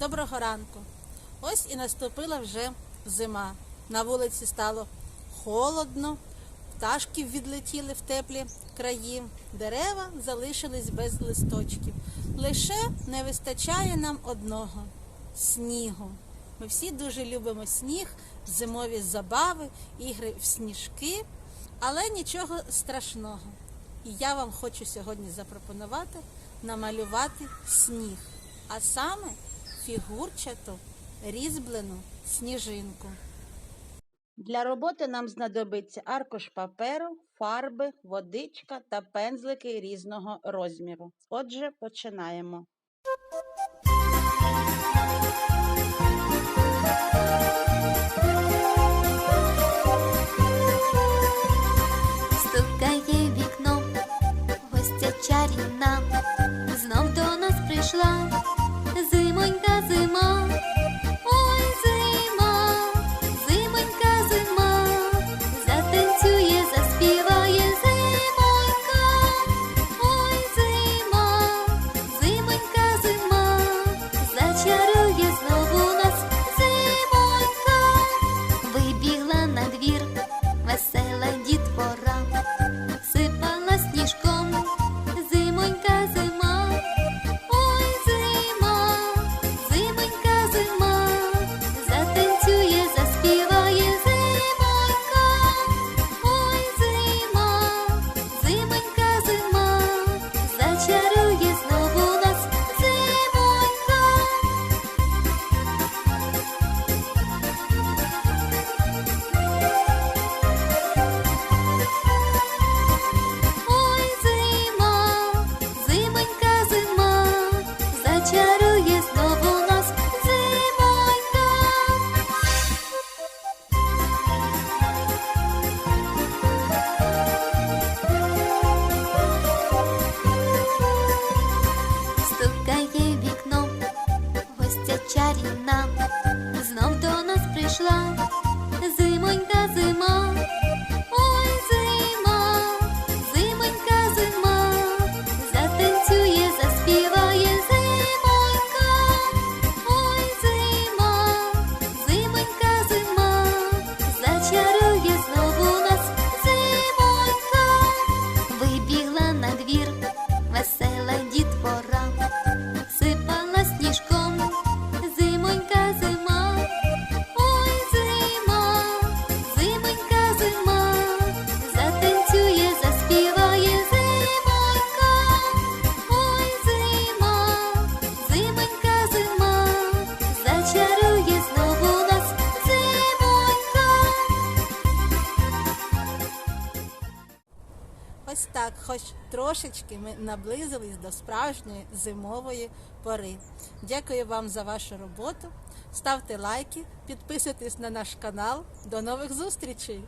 Доброго ранку. Ось і наступила вже зима. На вулиці стало холодно, пташки відлетіли в теплі краї, дерева залишились без листочків. Лише не вистачає нам одного снігу. Ми всі дуже любимо сніг, зимові забави, ігри в сніжки, але нічого страшного. І я вам хочу сьогодні запропонувати намалювати сніг, а саме фігурчату різьблену сніжинку. Для роботи нам знадобиться аркуш паперу, фарби, водичка та пензлики різного розміру. Отже, починаємо. затанцює, заспіває 天 Ось так, хоч трошечки ми наблизились до справжньої зимової пори. Дякую вам за вашу роботу. Ставте лайки, підписуйтесь на наш канал. До нових зустрічей!